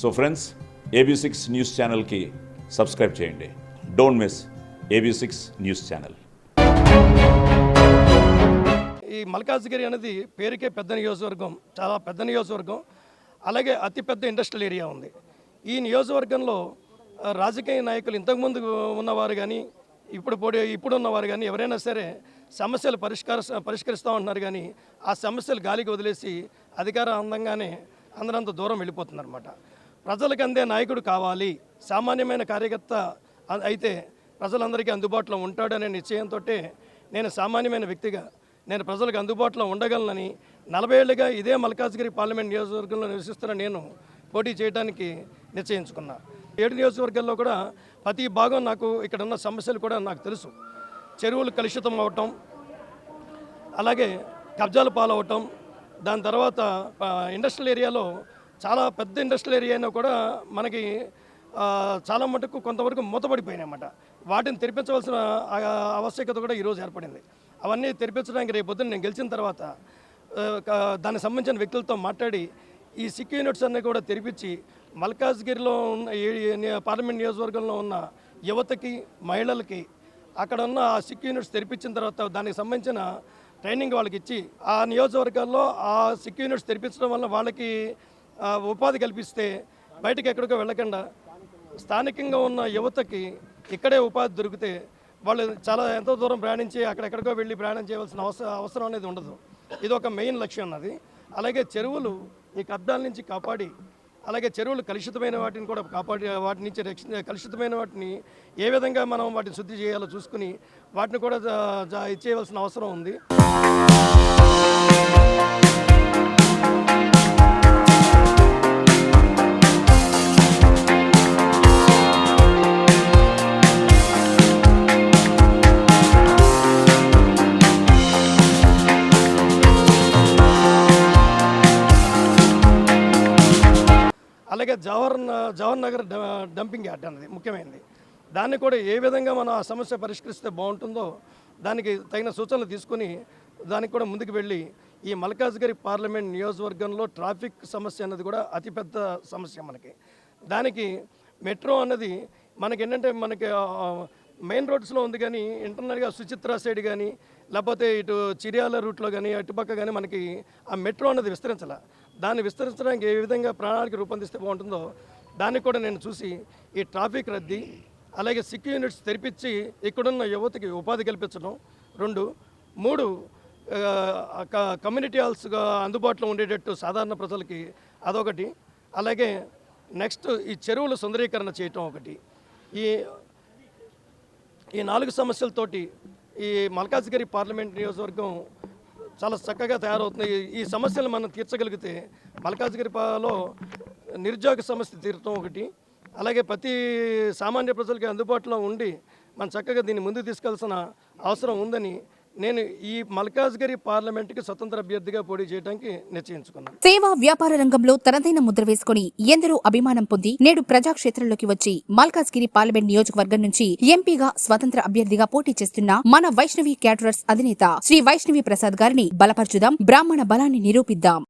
So friends AB six news ఛానల్కి subscribe చేయండి. Don't miss AB six news channel ఈ మల్కాజ్గిరి అనేది పేరుకే పెద్ద నియోజకవర్గం చాలా పెద్ద నియోజకవర్గం అలాగే అతిపెద్ద ఇండస్ట్రియల్ ఏరియా ఉంది. ఈ నియోజకవర్గంలో రాజకీయ నాయకులు ఇంతకుముందు ఉన్నవారు కానీ ఇప్పుడు పోటీ ఇప్పుడు ఉన్నవారు కానీ ఎవరైనా సరే సమస్యలు పరిష్కార పరిష్కరిస్తూ ఉంటున్నారు కానీ ఆ సమస్యలు గాలికి వదిలేసి అధికార అందంగానే అందరంత దూరం వెళ్ళిపోతుందన్నమాట ప్రజలకు అందే నాయకుడు కావాలి. సామాన్యమైన కార్యకర్త అ- అయితే ప్రజలందరికీ అందుబాటులో ఉంటాడనే నిశ్చయంతో నేను సామాన్యమైన వ్యక్తిగా నేను ప్రజలకు అందుబాటులో ఉండగలనని నలభై ఏళ్ళుగా ఇదే మల్కాజ్గిరి పార్లమెంట్ నియోజకవర్గంలో నివసిస్తున్న నేను పోటీ చేయడానికి నిశ్చయించుకున్నా. ఏడు నియోజకవర్గాల్లో కూడా ప్రతి భాగం నాకు ఇక్కడ ఉన్న సమస్యలు కూడా నాకు తెలుసు. చెరువులు కలుషితం అవటం అలాగే కబ్జాలు పాలవటం దాని తర్వాత ఇండస్ట్రియల్ ఏరియాలో చాలా పెద్ద ఇండస్ట్రియల్ ఏరియా అయినా కూడా మనకి చాలా మటుకు కొంతవరకు మూతపడిపోయినాయి అన్నమాట వాటిని తెరిపించవలసిన ఆవశ్యకత కూడా ఈరోజు ఏర్పడింది. అవన్నీ తెరిపించడానికి రేపు పొద్దున్న నేను గెలిచిన తర్వాత దానికి సంబంధించిన వ్యక్తులతో మాట్లాడి ఈ సిక్ యూనిట్స్ అన్నీ కూడా తెరిపించి మల్కాజ్గిరిలో ఉన్న ఈ పార్లమెంట్ నియోజకవర్గంలో ఉన్న యువతకి మహిళలకి అక్కడ ఉన్న ఆ సిక్ యూనిట్స్ తెరిపించిన తర్వాత దానికి సంబంధించిన ట్రైనింగ్ వాళ్ళకి ఇచ్చి ఆ నియోజకవర్గాల్లో ఆ సిక్ యూనిట్స్ తెరిపించడం వల్ల వాళ్ళకి ఉపాధి కల్పిస్తే బయటకు ఎక్కడికో వెళ్ళకుండా స్థానికంగా ఉన్న యువతకి ఇక్కడే ఉపాధి దొరికితే వాళ్ళు చాలా ఎంతో దూరం ప్రయాణించి అక్కడెక్కడికో వెళ్ళి ప్రయాణం చేయవలసిన అవసరం అవసరం అనేది ఉండదు. ఇది ఒక మెయిన్ లక్ష్యం అన్నది. అలాగే చెరువులు ఈ కబ్దాల నుంచి కాపాడి అలాగే చెరువులు కలుషితమైన వాటిని కూడా కాపాడి వాటి నుంచి రక్షణ కలుషితమైన వాటిని ఏ విధంగా మనం వాటిని శుద్ధి చేయాలో చూసుకుని వాటిని కూడా జా- జా- ఇచ్చేయవలసిన అవసరం ఉంది. అలాగే జవహర్ జవహర్ నగర్ డంపింగ్ యార్డ్ అన్నది ముఖ్యమైనది. దాన్ని కూడా ఏ విధంగా మనం ఆ సమస్య పరిష్కరిస్తే బాగుంటుందో దానికి తగిన సూచనలు తీసుకుని దానికి కూడా ముందుకు వెళ్ళి ఈ మల్కాజ్గిరి పార్లమెంట్ నియోజకవర్గంలో ట్రాఫిక్ సమస్య అన్నది కూడా అతిపెద్ద సమస్య మనకి. దానికి మెట్రో అన్నది మనకి ఏంటంటే మనకి మెయిన్ రోడ్స్లో ఉంది కానీ ఇంటర్నల్గా సుచిత్ర సైడ్ కానీ లేకపోతే ఇటు చిరియాల రూట్లో కానీ అటుపక్క కానీ మనకి ఆ మెట్రో అన్నది విస్తరించాల. దాన్ని విస్తరించడానికి ఏ విధంగా ప్రణాళిక రూపొందిస్తే బాగుంటుందో దాన్ని కూడా నేను చూసి ఈ ట్రాఫిక్ రద్దీ అలాగే సిక్ యూనిట్స్ తెరిపించి ఇక్కడున్న యువతకి ఉపాధి కల్పించడం. రెండు మూడు కమ్యూనిటీ హాల్స్గా అందుబాటులో ఉండేటట్టు సాధారణ ప్రజలకి అదొకటి. అలాగే నెక్స్ట్ ఈ చెరువుల సుందరీకరణ చేయటం ఒకటి. ఈ ఈ నాలుగు సమస్యలతోటి ఈ మల్కాజ్గిరి పార్లమెంట్ నియోజకవర్గం చాలా చక్కగా తయారవుతున్నాయి. ఈ- సమస్యలు మనం తీర్చగలిగితే మల్కాజ్గిరిపాలో నిరుద్యోగ సమస్య తీరటం ఒకటి అలాగే ప్రతి సామాన్య ప్రజలకి అందుబాటులో ఉండి మనం చక్కగా దీన్ని ముందుకు తీసుకెళ్ళాల్సిన అవసరం ఉందని నేను ఈ మల్కాజ్గిరి పార్లమెంట్కి స్వతంత్ర అభ్యర్థిగా పోటీ చేయడానికి నిశ్చయించుకున్నాను. సేవా వ్యాపార రంగంలో తనదైన ముద్ర వేసుకుని ఎందరో అభిమానం పొంది నేడు ప్రజాక్షేత్రంలోకి వచ్చి మల్కాజ్గిరి పార్లమెంట్ నియోజకవర్గం నుంచి ఎంపీగా స్వతంత్ర అభ్యర్థిగా పోటీ చేస్తున్న మన వైష్ణవి క్యాటరర్స్ అధినేత శ్రీ వైష్ణవి ప్రసాద్ గారిని బలపరచుదాం బ్రాహ్మణ బలాన్ని నిరూపిద్దాం.